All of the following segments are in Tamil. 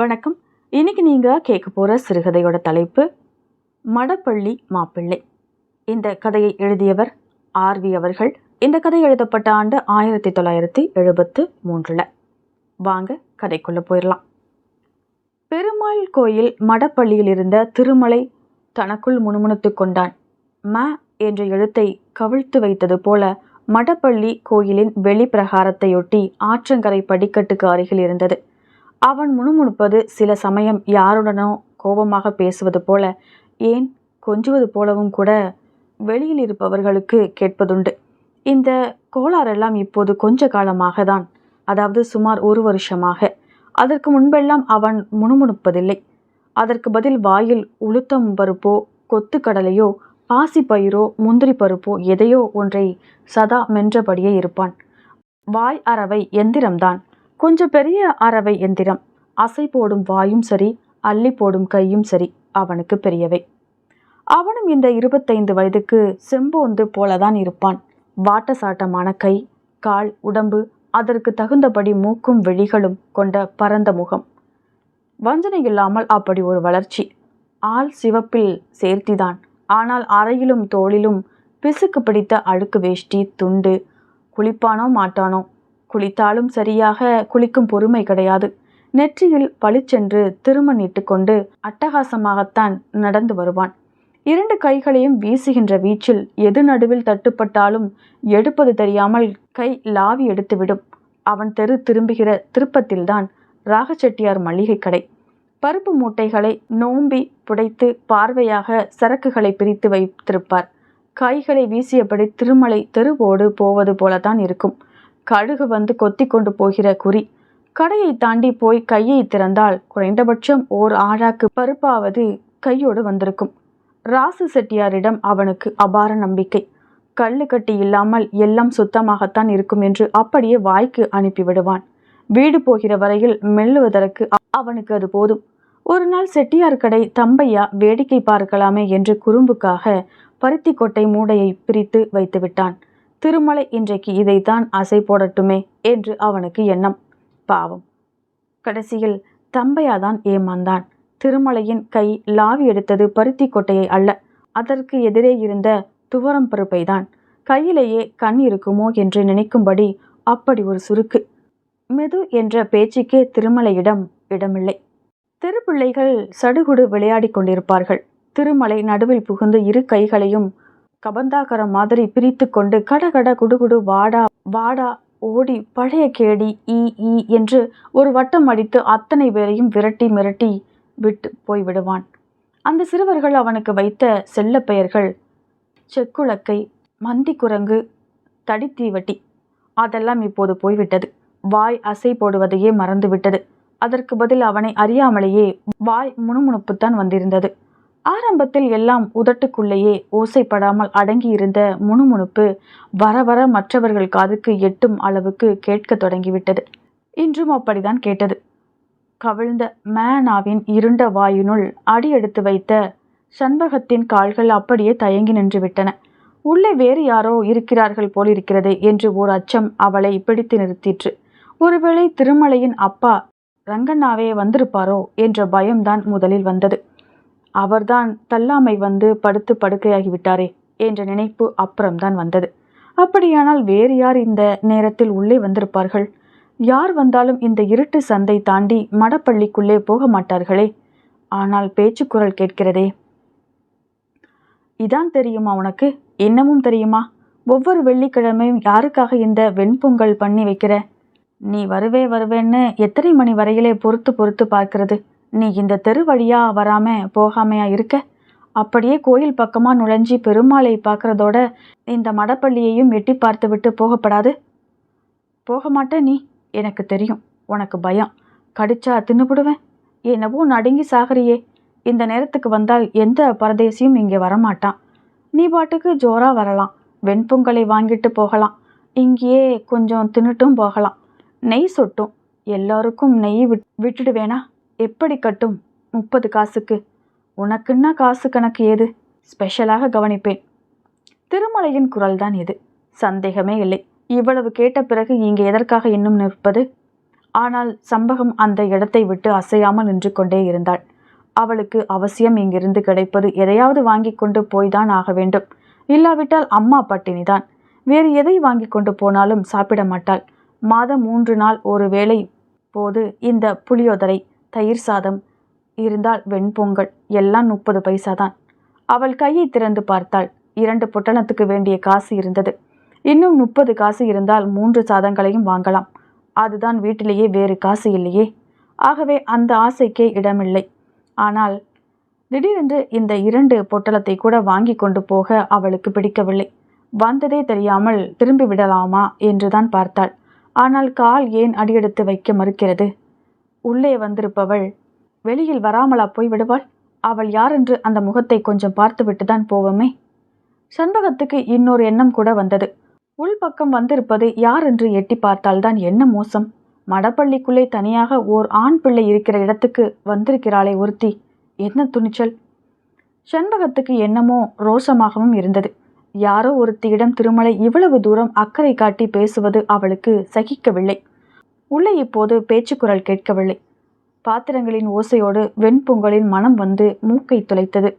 வணக்கம். இன்னைக்கு நீங்கள் கேட்க போகிற சிறுகதையோட தலைப்பு மடப்பள்ளி மாப்பிள்ளை. இந்த கதையை எழுதியவர் ஆர்வி அவர்கள். இந்த கதை எழுதப்பட்ட ஆண்டு ஆயிரத்தி தொள்ளாயிரத்தி எழுபத்து மூன்றில். வாங்க கதைக்குள்ளே போயிடலாம் பெருமாள் கோயில் மடப்பள்ளியில் இருந்த திருமலை தனக்குள் முணுமுணுத்து கொண்டான். ம என்ற எழுத்தை கவிழ்த்து வைத்தது போல மடப்பள்ளி கோயிலின் வெளிப்பிரகாரத்தையொட்டி ஆற்றங்கரை படிக்கட்டுக்கு அருகில் இருந்தது. அவன் முணுமுணுப்பது சில சமயம் யாருடனோ கோபமாக பேசுவது போல ஏன் கொஞ்சுவது போலவும் கூட வெளியில் இருப்பவர்களுக்கு கேட்பதுண்டு. இந்த கோளாறெல்லாம் இப்போது கொஞ்ச காலமாக தான் அதாவது சுமார் ஒரு வருஷமாக. அதற்கு முன்பெல்லாம் அவன் முணுமுணுப்பதில்லை. அதற்கு பதில் வாயில் உளுத்தம் பருப்போ கொத்துக்கடலையோ பாசிப்பயிரோ முந்திரி பருப்போ எதையோ ஒன்றை சதா மென்றபடியே இருப்பான். வாய் அறவை எந்திரம்தான். கொஞ்சம் பெரிய அறவை எந்திரம். அசை போடும் வாயும் சரி அள்ளி போடும் கையும் சரி அவனுக்கு பெரியவை. அவனும் இந்த இருபத்தைந்து வயதுக்கு செம்போந்து போலதான் இருப்பான். வாட்டசாட்டமான கை கால் உடம்பு அதற்கு தகுந்தபடி மூக்கும் விழிகளும் கொண்ட பரந்த முகம். வஞ்சனை இல்லாமல் அப்படி ஒரு வளர்ச்சி. ஆள் சிவப்பில் சேர்த்திதான். ஆனால் அறையிலும் தோளிலும் பிசுக்கு பிடித்த அழுக்கு வேஷ்டி துண்டு குளிப்பானோ மாட்டானோ குளித்தாலும் சரியாக குளிக்கும் பொறுமை கிடையாது. நெற்றியில் பளிச்சென்று திருமண் இட்டுக்கொண்டு அட்டகாசமாகத்தான் நடந்து வருவான். இரண்டு கைகளையும் வீசுகின்ற வீச்சில் எது நடுவில் தட்டுப்பட்டாலும் எடுப்பது தெரியாமல் கை லாவி எடுத்துவிடும். அவன் தெரு திரும்புகிற திருப்பத்தில்தான் ராகச்செட்டியார் மளிகை கடை. பருப்பு மூட்டைகளை நோம்பி புடைத்து பார்வையாக சரக்குகளை பிரித்து வைத்திருப்பார். காய்களை வீசியபடி திருமலை தெருவோடு போவது போலதான் இருக்கும். கழுகு வந்து கொத்தி கொண்டு போகிற குறி. கடையை தாண்டி போய் கையை திறந்தால் குறைந்தபட்சம் ஓர் ஆழாக்கு பருப்பாவது கையோடு வந்திருக்கும். ராசு செட்டியாரிடம் அவனுக்கு அபார நம்பிக்கை. கல்லு கட்டி இல்லாமல் எல்லாம் சுத்தமாகத்தான் இருக்கும் என்று அப்படியே வாய்க்கு அனுப்பிவிடுவான். வீடு போகிற வரையில் மெல்லுவதற்கு அவனுக்கு அது போதும். ஒரு நாள் செட்டியார் கடை தம்பையா வேடிக்கை பார்க்கலாமே என்று குறும்புக்காக பருத்தி கொட்டை மூடையை பிரித்து வைத்துவிட்டான். திருமலை இன்றைக்கு இதைத்தான் அசை போடட்டுமே என்று அவனுக்கு எண்ணம். பாவம். கடைசியில் தம்பையாதான் ஏமாந்தான். திருமலையின் கை லாவி எடுத்தது பருத்தி கொட்டையை அல்ல. அதற்கு எதிரே இருந்த துவரம் பருப்பை தான் கையிலேயே கண் இருக்குமோ என்று நினைக்கும்படி அப்படி ஒரு சுருக்கு. மெது என்ற பேச்சுக்கே திருமலையிடம் இடமில்லை. தெருப்பிள்ளைகள் சடுகுடு விளையாடி கொண்டிருப்பார்கள். திருமலை நடுவில் புகுந்து இரு கைகளையும் கபந்தாகரம் மாதிரி பிரித்து கொண்டு கடகட குடுகுடு வாடா வாடா ஓடி பழைய கேடி ஈ ஈ என்று ஒரு வட்டம் அடித்து அத்தனை பேரையும் விரட்டி மிரட்டி விட்டு போய்விடுவான். அந்த சிறுவர்கள் அவனுக்கு வைத்த செல்ல பெயர்கள் செக்குளக்கை மந்தி குரங்கு தடித்தீவட்டி. அதெல்லாம் இப்போது போய்விட்டது. வாய் அசை போடுவதையே மறந்துவிட்டது. அதற்கு பதில் அவனை அறியாமலேயே வாய் முணுமுணுப்புத்தான் வந்திருந்தது. ஆரம்பத்தில் எல்லாம் உதட்டுக்குள்ளேயே ஓசைப்படாமல் அடங்கியிருந்த முணுமுணுப்பு வர வர மற்றவர்கள் காதுக்கு எட்டும் அளவுக்கு கேட்க தொடங்கிவிட்டது. இன்றும் அப்படிதான் கேட்டது. கவிழ்ந்த மேனாவின் இருண்ட வாயினுள் அடி எடுத்து வைத்த சண்பகத்தின் கால்கள் அப்படியே தயங்கி நின்று விட்டன. உள்ளே வேறு யாரோ இருக்கிறார்கள் போலிருக்கிறது என்று ஓர் அச்சம் அவளை பிடித்து நிறுத்திற்று. ஒருவேளை திருமலையின் அப்பா ரங்கண்ணாவே வந்திருப்பாரோ என்ற பயம்தான் முதலில் வந்தது. அவர்தான் தள்ளாமை வந்து படுத்து படுக்கையாகிவிட்டாரே என்ற நினைப்பு அப்புறம்தான் வந்தது. அப்படியானால் வேறு யார் இந்த நேரத்தில் உள்ளே வந்திருப்பார்கள்? யார் வந்தாலும் இந்த இருட்டு சந்தை தாண்டி மடப்பள்ளிக்குள்ளே போக மாட்டார்களே. ஆனால் பேச்சுக்குரல் கேட்கிறதே. இதான் தெரியுமா உனக்கு? இன்னமும் தெரியுமா? ஒவ்வொரு வெள்ளிக்கிழமையும் யாருக்காக இந்த வெண்பொங்கல் பண்ணி வைக்கிற? நீ வருவே வருவேன்னு எத்தனை மணி வரையிலே பொறுத்து பொறுத்து பார்க்கிறது? நீ இந்த தெரு வழியாக வராம போகாமையா இருக்க? அப்படியே கோயில் பக்கமாக நுழைஞ்சி பெருமாளை பார்க்குறதோட இந்த மடப்பள்ளியையும் எட்டி பார்த்து விட்டு போகப்படாது. போக மாட்டேன் நீ. எனக்கு தெரியும். உனக்கு பயம். கடிச்சா தின்னுபிடுவேன். என்னவோ நடுங்கி சாகரியே இந்த நேரத்துக்கு வந்தால் எந்த பரதேசியும் இங்கே வரமாட்டான். நீ பாட்டுக்கு ஜோராக வரலாம். வெண்பொங்கலை வாங்கிட்டு போகலாம். இங்கேயே கொஞ்சம் தின்னுட்டும் போகலாம். நெய் சொட்டும். எல்லாருக்கும் நெய் விட் விட்டுடுவேனா? எப்படி கட்டும் முப்பது காசுக்கு? உனக்குன்னா காசு கணக்கு ஏது? ஸ்பெஷலாக கவனிப்பேன். திருமலையின் குரல்தான் இது. சந்தேகமே இல்லை. இவ்வளவு கேட்ட பிறகு இங்கே எதற்காக இன்னும் நிற்பது? ஆனால் சம்பகம் அந்த இடத்தை விட்டு அசையாமல் நின்று கொண்டே இருந்தாள். அவளுக்கு அவசியம் இங்கிருந்து கிடைப்பது எதையாவது வாங்கி கொண்டு போய்தான் ஆக வேண்டும். இல்லாவிட்டால் அம்மா பட்டினிதான். வேறு எதை வாங்கி கொண்டு போனாலும் சாப்பிட மாட்டாள். மாதம் மூன்று நாள் ஒரு வேளை போது இந்த புளியோதரை தயிர் சாதம் இருந்தால் வெண்பொங்கல் எல்லாம் முப்பது பைசா தான் அவள் கையை திறந்து பார்த்தாள். இரண்டு பொட்டணத்துக்கு வேண்டிய காசு இருந்தது. இன்னும் முப்பது காசு இருந்தால் மூன்று சாதங்களையும் வாங்கலாம். அதுதான் வீட்டிலேயே வேறு காசு இல்லையே. ஆகவே அந்த ஆசைக்கே இடமில்லை. ஆனால் திடீரென்று இந்த இரண்டு பொட்டலத்தை கூட வாங்கி கொண்டு போக அவளுக்கு பிடிக்கவில்லை. வந்ததே தெரியாமல் திரும்பி விடலாமா என்றுதான் பார்த்தாள். ஆனால் கால் ஏன் அடியெடுத்து வைக்க மறுக்கிறது? உள்ளே வந்திருப்பவள் வெளியில் வராமலா போய் விடுவாள்? அவள் யாரென்று அந்த முகத்தை கொஞ்சம் பார்த்துவிட்டு தான் போவோமே. சண்பகத்துக்கு இன்னொரு எண்ணம் கூட வந்தது. உள்பக்கம் வந்திருப்பது யார் என்று எட்டி பார்த்தால்தான் என்ன மோசம்? மடப்பள்ளிக்குள்ளே தனியாக ஓர் ஆண் பிள்ளை இருக்கிற இடத்துக்கு வந்திருக்கிறாளே ஒருத்தி. என்ன துணிச்சல்? செண்பகத்துக்கு என்னமோ ரோஷமாகவும் இருந்தது. யாரோ ஒருத்தியிடம் திருமலை இவ்வளவு தூரம் அக்கறை காட்டி பேசுவது அவளுக்கு சகிக்கவில்லை. உள்ளே இப்போது பேச்சுக்குரல் கேட்கவில்லை. பாத்திரங்களின் ஓசையோடு வெண்பொங்கலின் மனம் வந்து மூக்கை துளைத்தது.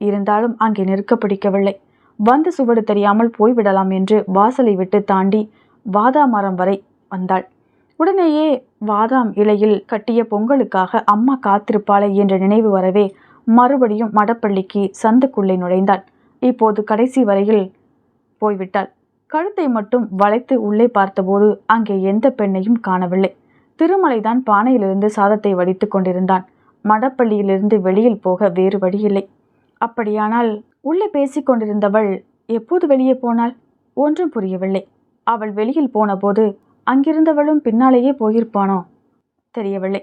இருந்தாலும் அங்கே நிற்க பிடிக்கவில்லை. வந்து சுவடு தெரியாமல் போய்விடலாம் என்று வாசலை விட்டு தாண்டி வாதா மரம் வரை வந்தாள். உடனேயே வாதாம் இலையில் கட்டிய பொங்கலுக்காக அம்மா காத்திருப்பாளே என்ற நினைவு வரவே மறுபடியும் மடப்பள்ளிக்கு சந்துக்குள்ளே நுழைந்தாள். இப்போது கடைசி வரையில் போய்விட்டாள். கழுத்தை மட்டும் வளைத்து உள்ளே பார்த்தபோது அங்கே எந்த பெண்ணையும் காணவில்லை. திருமலைதான் பானையிலிருந்து சாதத்தை வடித்து கொண்டிருந்தான். மடப்பள்ளியிலிருந்து வெளியில் போக வேறு வழியில்லை. அப்படியானால் உள்ளே பேசிக்கொண்டிருந்தவள் எப்போது வெளியே போனாள்? ஒன்றும் புரியவில்லை. அவள் வெளியில் போனபோது அங்கிருந்தவளும் பின்னாலேயே போயிருப்பானோ? தெரியவில்லை.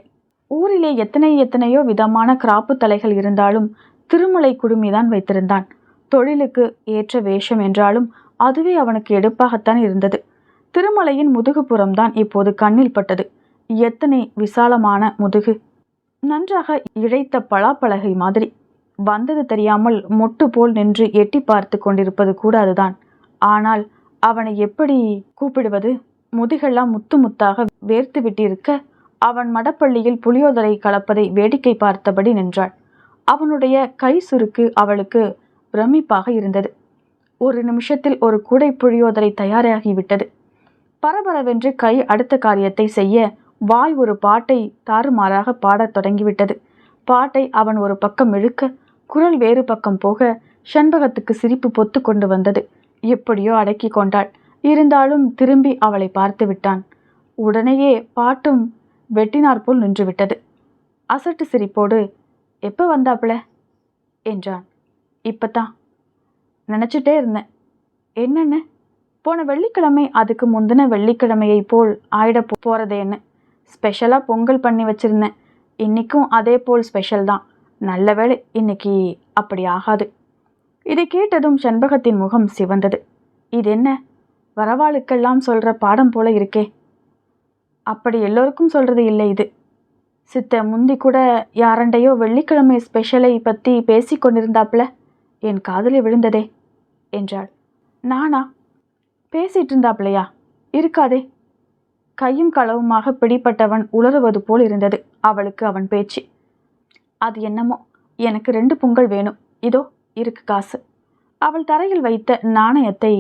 ஊரிலே எத்தனை எத்தனையோ விதமான கிராப்பு தலைகள் இருந்தாலும் திருமலை குடுமிதான் வைத்திருந்தான். தொழிலுக்கு ஏற்ற வேஷம் என்றாலும் அதுவே அவனுக்கு எடுப்பாகத்தான் இருந்தது. திருமலையின் முதுகுப்புறம்தான் இப்போது கண்ணில் பட்டது. எத்தனை விசாலமான முதுகு. நன்றாக இழைத்த பலாப்பலகை மாதிரி. வந்தது தெரியாமல் மொட்டு போல் நின்று எட்டி பார்த்து கொண்டிருப்பது கூட அதுதான் ஆனால் அவனை எப்படி கூப்பிடுவது? முதுகெல்லாம் முத்து முத்தாக வேர்த்து விட்டிருக்க அவன் மடப்பள்ளியில் புளியோதரை கலப்பதை வேடிக்கை பார்த்தபடி நின்றாள். அவனுடைய கை சுருக்கு அவளுக்கு பிரமிப்பாக இருந்தது. ஒரு நிமிஷத்தில் ஒரு கூடை புழியோதரை தயாராகிவிட்டது. பரபரவென்று கை அடுத்த காரியத்தை செய்ய வாய் ஒரு பாட்டை தாறுமாறாக பாடத் தொடங்கிவிட்டது. பாட்டை அவன் ஒரு பக்கம் இழுக்க குரல் வேறு பக்கம் போக செண்பகத்துக்கு சிரிப்பு பொத்து கொண்டு வந்தது. எப்படியோ அடக்கி கொண்டாள். இருந்தாலும் திரும்பி அவளை பார்த்து விட்டான். உடனேயே பாட்டும் வெட்டினாற்போல் நின்றுவிட்டது. அசட்டு சிரிப்போடு எப்போ வந்தாப்புல? என்றான். இப்பத்தான் நினச்சிட்டே இருந்தேன். என்னென்ன? போன வெள்ளிக்கிழமை அதுக்கு முந்தின வெள்ளிக்கிழமையை போல் ஆயிட போகிறதேன்னு ஸ்பெஷலாக பொங்கல் பண்ணி வச்சுருந்தேன். இன்றைக்கும் அதே போல் ஸ்பெஷல் தான். நல்ல வேளை இன்னைக்கு அப்படி ஆகாது. இதை கேட்டதும் செண்பகத்தின் முகம் சிவந்தது. இது என்ன? வரவாளுக்கெல்லாம் சொல்கிற பாடம் போல இருக்கே. அப்படி எல்லோருக்கும் சொல்கிறது இல்லை இது. சித்த முந்தி கூட யாரண்டையோ வெள்ளிக்கிழமை ஸ்பெஷலை பற்றி பேசி கொண்டிருந்தாப்புல என் காதலி விழுந்ததே. என்றாள். நானா? பேசிட்டு இருந்தாப்லையா? இருக்காதே. கையும் களவுமாக பிடிப்பட்டவன் உளறுவது போல் இருந்தது அவளுக்கு அவன் பேச்சு. அது என்னமோ? எனக்கு ரெண்டு பொங்கல் வேணும். இதோ இருக்கு காசு. அவள் தரையில் வைத்த நாணயத்தை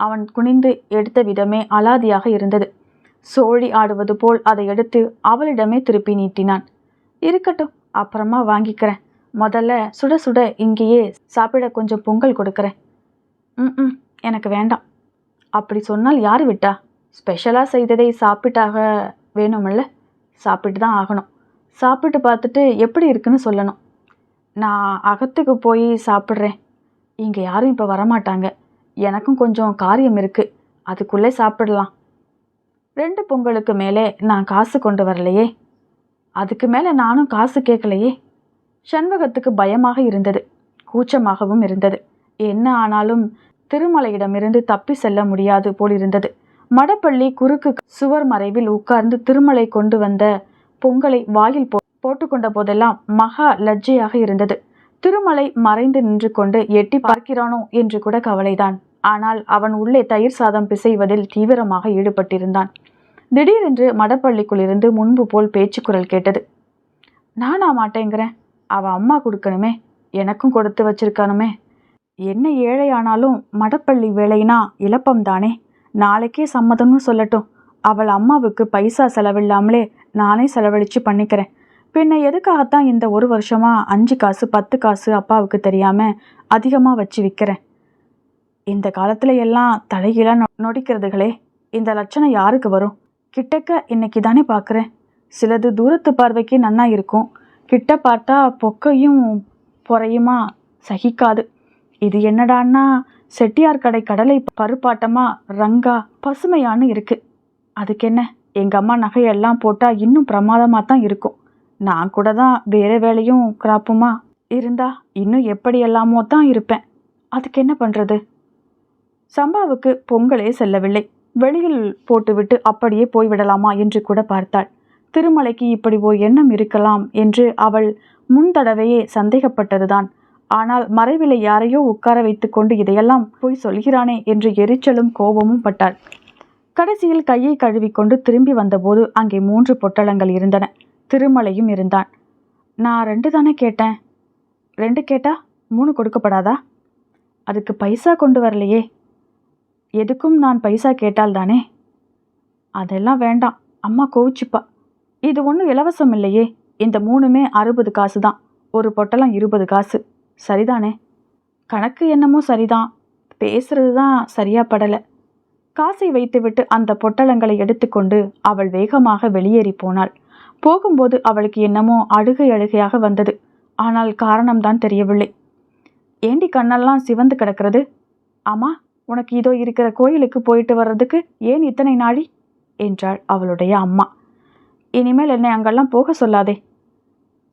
அவன் குனிந்து எடுத்த விதமே அலாதியாக இருந்தது. சோழி ஆடுவது போல் அதை எடுத்து அவளிடமே திருப்பி நீட்டினான். இருக்கட்டும் அப்புறமா வாங்கிக்கிறேன். முதல்ல சுட சுட இங்கேயே சாப்பிட கொஞ்சம் பொங்கல் கொடுக்குறேன். ம் ம் எனக்கு வேண்டாம். அப்படி சொன்னால் யார் விட்டா? ஸ்பெஷலாக செய்ததை சாப்பிட்டாக வேணுமில்ல? சாப்பிட்டு தான் ஆகணும். சாப்பிட்டு பார்த்துட்டு எப்படி இருக்குன்னு சொல்லணும். நான் அகத்துக்கு போய் சாப்பிட்றேன். இங்கே யாரும் இப்போ வரமாட்டாங்க. எனக்கும் கொஞ்சம் காரியம் இருக்குது அதுக்குள்ளே சாப்பிடலாம். ரெண்டு பொங்கலுக்கு மேலே நான் காசு கொண்டு வரலையே. அதுக்கு மேலே நானும் காசு கேட்கலையே. சண்பகத்துக்கு பயமாக இருந்தது. கூச்சமாகவும் இருந்தது. என்ன ஆனாலும் திருமலையிடமிருந்து தப்பி செல்ல முடியாது போலிருந்தது. மடப்பள்ளி குறுக்கு சுவர் மறைவில் உட்கார்ந்து திருமலை கொண்டு வந்த பொங்கலை வாயில் போ போட்டுக்கொண்ட போதெல்லாம் மகா லஜ்ஜையாக இருந்தது. திருமலை மறைந்து நின்று கொண்டு எட்டி பார்க்கிறானோ என்று கூட கவலைதான். ஆனால் அவன் உள்ளே தயிர் சாதம் பிசைவதில் தீவிரமாக ஈடுபட்டிருந்தான். திடீரென்று மடப்பள்ளிக்குள்ளிருந்து முன்பு போல் பேச்சுக்குரல் கேட்டது. நானா மாட்டேங்கிறேன். அவ அம்மா கொடுக்கணுமே. எனக்கும் கொடுத்து வச்சிருக்கானுமே என்ன ஏழை ஆனாலும் மடப்பள்ளி வேலைனா இழப்பம் தானே நாளைக்கே சம்மதம்னு சொல்லட்டும். அவள் அம்மாவுக்கு பைசா செலவில்லாமலே நானே செலவழித்து பண்ணிக்கிறேன். பின்ன எதுக்காகத்தான் இந்த ஒரு வருஷமாக அஞ்சு காசு பத்து காசு அப்பாவுக்கு தெரியாமல் அதிகமாக வச்சு விற்கிறேன் இந்த காலத்துல எல்லாம் தலைகீழாக நொ நொடிக்கிறதுகளே. இந்த லட்சணம் யாருக்கு வரும்? கிட்டக்க இன்னைக்கு தானே பார்க்குறேன் சிலது தூரத்து பார்வைக்கு நன்னா இருக்கும். கிட்ட பார்த்தா பொக்கையும் பொறையுமா சகிக்காது. இது என்னடான்னா செட்டியார் கடை கடலை பருப்பாட்டமா ரங்கா பசுமையான்னு இருக்கு. அதுக்கு என்ன எங்கள் அம்மா நகையெல்லாம் போட்டால் இன்னும் பிரமாதமாக தான் இருக்கும். நான் கூட தான் வேறு வேலையும் கிராப்புமா இருந்தா இன்னும் எப்படியெல்லாமோ தான் இருப்பேன். அதுக்கு என்ன பண்ணுறது சம்பாவுக்கு பொங்கலே செல்லவில்லை. வெளியில் போட்டுவிட்டு அப்படியே போய்விடலாமா என்று கூட பார்த்தாள். திருமலைக்கு இப்படி ஓர் எண்ணம் இருக்கலாம் என்று அவள் முன்தடவையே சந்தேகப்பட்டதுதான். ஆனால் மறைவிலை யாரையோ உட்கார வைத்துக்கொண்டு இதையெல்லாம் போய் சொல்கிறானே என்று எரிச்சலும் கோபமும் பட்டாள். கடைசியில் கையை கழுவிக்கொண்டு திரும்பி வந்தபோது அங்கே மூன்று பொட்டலங்கள் இருந்தன. திருமலையும் இருந்தான். நான் ரெண்டு தானே கேட்டேன். ரெண்டு கேட்டா மூணு கொடுக்கப்படாதா? அதுக்கு பைசா கொண்டு வரலையே. எதுக்கும் நான் பைசா கேட்டால் தானே? அதெல்லாம் வேண்டாம். அம்மா கோவிச்சுப்பா. இது ஒன்றும் இலவசம் இல்லையே. இந்த மூணுமே அறுபது காசு தான். ஒரு பொட்டலம் இருபது காசு. சரிதானே? கணக்கு என்னமோ சரிதான். பேசுறது தான் சரியா படலை. காசை வைத்துவிட்டு அந்த பொட்டலங்களை எடுத்துக்கொண்டு அவள் வேகமாக வெளியேறி போனாள். போகும்போது அவளுக்கு என்னமோ அழுகை அழுகையாக வந்தது. ஆனால் காரணம்தான் தெரியவில்லை. ஏண்டி கண்ணெல்லாம் சிவந்து கிடக்கிறது? ஆமா உனக்கு இதோ இருக்கிற கோயிலுக்கு போயிட்டு வர்றதுக்கு ஏன் இத்தனை நாழி என்றாள் அவளுடைய அம்மா. இனிமேல் என்னை அங்கெல்லாம் போக சொல்லாதே.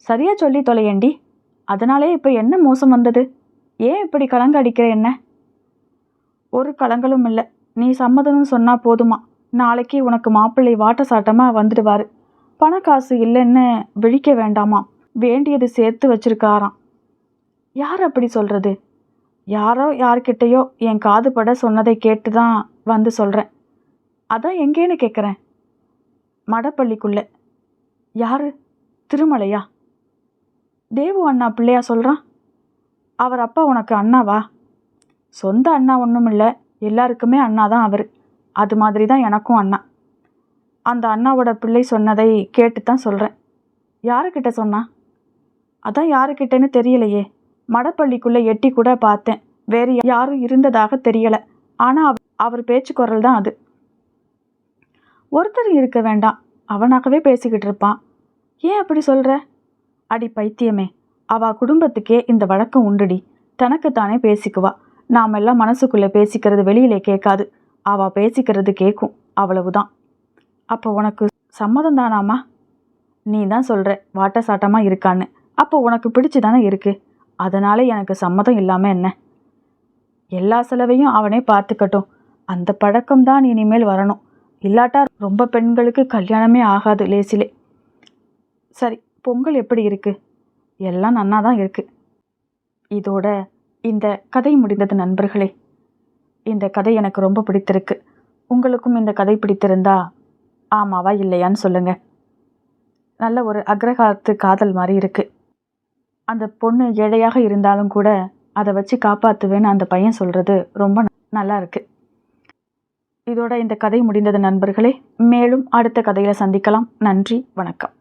சரியா சொல்லி தொலையண்டி. அதனாலே இப்போ என்ன மோசம் வந்தது? ஏன் இப்படி கலங்க அடிக்கிற என்ன? ஒரு கலங்களும் இல்லை. நீ சம்மதம்னு சொன்னால் போதுமா? நாளைக்கு உனக்கு மாப்பிள்ளை வாட்ட வந்துடுவார். பண பணக்காசு இல்லைன்னு விழிக்க வேண்டாமா? வேண்டியது சேர்த்து வச்சிருக்காராம். யார் அப்படி சொல்கிறது யாரோ யார்கிட்டயோ என் காது பட சொன்னதை கேட்டு தான் வந்து சொல்கிறேன் அதான் எங்கேன்னு கேட்குறேன் மடப்பள்ளிக்குள்ளே. யார்? திருமலையா? தேவு அண்ணா பிள்ளையா சொல்கிறான் அவர் அப்பா உனக்கு அண்ணாவா? சொந்த அண்ணா ஒன்றும் இல்லை. எல்லாருக்குமே அண்ணா தான் அவர். அது மாதிரி தான் எனக்கும் அண்ணா. அந்த அண்ணாவோட பிள்ளை சொன்னதை கேட்டு தான் சொல்கிறேன் யாருக்கிட்ட சொன்னா? அதான் யாருக்கிட்டேன்னு தெரியலையே. மடப்பள்ளிக்குள்ளே எட்டி கூட பார்த்தேன். வேறு யாரும் இருந்ததாக தெரியலை. ஆனால் அவர் பேச்சு குரல் தான் அது. ஒருத்தர் இருக்க வேண்டாம். அவனாகவே பேசிக்கிட்டு இருப்பான். ஏன் அப்படி சொல்கிற அடி பைத்தியமே. அவ குடும்பத்துக்கே இந்த வழக்கம் உண்டுடி. தனக்குத்தானே பேசிக்குவா. நாமெல்லாம் மனசுக்குள்ளே பேசிக்கிறது வெளியிலே கேட்காது. அவ பேசிக்கிறது கேட்கும் அவ்வளவுதான். அப்போ உனக்கு சம்மதம் தானாமா? நீ தான் சொல்கிற வாட்ட சாட்டமாக இருக்கான்னு. அப்போ உனக்கு பிடிச்சு தானே இருக்கு. அதனால எனக்கு சம்மதம் இல்லாமல் என்ன? எல்லா செலவையும் அவனே பார்த்துக்கட்டும். அந்த பழக்கம் தான் இனிமேல் வரணும். இல்லாட்டா ரொம்ப பெண்களுக்கு கல்யாணமே ஆகாது லேசிலே. சரி பொங்கல் எப்படி இருக்கு? எல்லாம் நன்னா தான் இருக்கு. இதோட இந்த கதை முடிந்தது நண்பர்களே. இந்த கதை எனக்கு ரொம்ப பிடித்திருக்கு. உங்களுக்கும் இந்த கதை பிடித்திருந்தா ஆமாவா இல்லையான்னு சொல்லுங்க. நல்ல ஒரு அக்ரகாலத்து காதல் மாதிரி இருக்கு. அந்த பொண்ணு ஏழையாக இருந்தாலும் கூட அதை வச்சு காப்பாற்றுவேன்னு அந்த பையன் சொல்கிறது ரொம்ப நல்லா இருக்கு. இதோட இந்த கதை முடிந்தது நண்பர்களே. மேலும் அடுத்த கதையில் சந்திக்கலாம். நன்றி. வணக்கம்.